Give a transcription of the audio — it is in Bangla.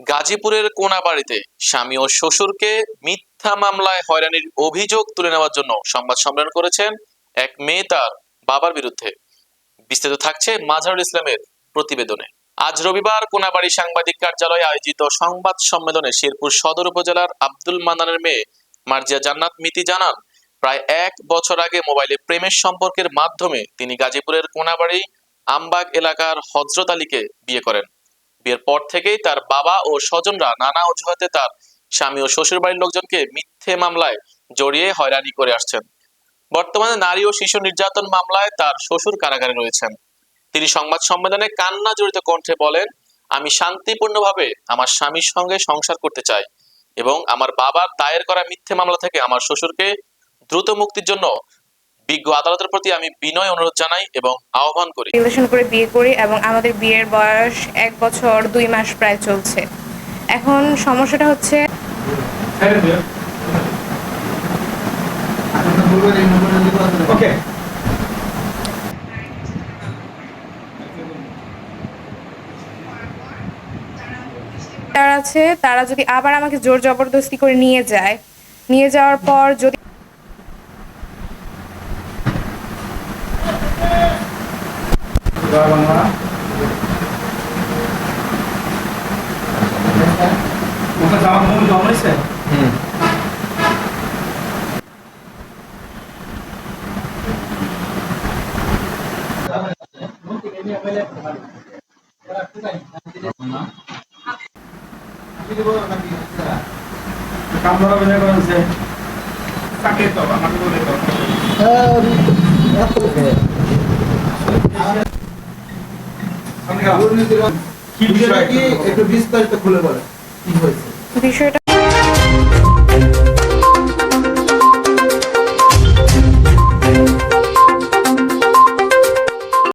গাজীপুরের কোনাবাড়িতে স্বামী ও শ্বশুরকে মিথ্যা মামলায় হয়রানির অভিযোগ তুলে নেওয়ার জন্য সংবাদ সম্মেলন করেছেন এক মেয়ে তার বাবার বিরুদ্ধে। বিস্তারিত থাকছে মাঝারুল ইসলামের প্রতিবেদনে। আজ রবিবার কোনাবাড়ি সাংবাদিক কার্যালয়ে আয়োজিত সংবাদ সম্মেলনে শেরপুর সদর উপজেলার আব্দুল মান্নানের মেয়ে মার্জিয়া জান্নাত মিতি জানান, প্রায় এক বছর আগে মোবাইলে প্রেমের সম্পর্কের মাধ্যমে তিনি গাজীপুরের কোনাবাড়ি আমবাগ এলাকার হজরত আলীকে বিয়ে করেন। বিয়ের পর থেকেই তার বাবা ও স্বজনরা নানা অজুহাতে তার স্বামী ও শ্বশুর বাড়ির লোকজনকে মিথ্যে মামলায় জড়িয়ে হয়রানি করে আসছেন। বর্তমানে নারী ও শিশু নির্যাতন মামলায় তার শ্বশুর কারাগারে রয়েছেন। তিনি সংবাদ সম্মেলনে কান্না জড়িত কণ্ঠে বলেন, আমি শান্তিপূর্ণভাবে আমার স্বামীর সঙ্গে সংসার করতে চাই এবং আমার বাবার দায়ের করা মিথ্যে মামলা থেকে আমার শ্বশুরকে দ্রুত মুক্তির জন্য বিজ্ঞ আদালতের প্রতি আমি বিনয় অনুরোধ জানাই এবং আহ্বান করি। রিলেশন করে বিয়ে করি এবং আমাদের বিয়ের বয়স এক বছর দুই মাস প্রায় চলছে। এখন সমস্যাটা হচ্ছে ওকে আছে তারা যদি আবার আমাকে জোর জবরদস্তি করে নিয়ে যায় নিয়ে যাওয়ার পর যদি বাংলা ওখানে যাওয়ার মন জমাইছে কাম ধরা বেজা করেছে তাকে তো আমাকে বলে তো। কি বিষয়টা কি একটু বিস্তারিত খুলে বলেন। কি হয়েছে? বিষয়টা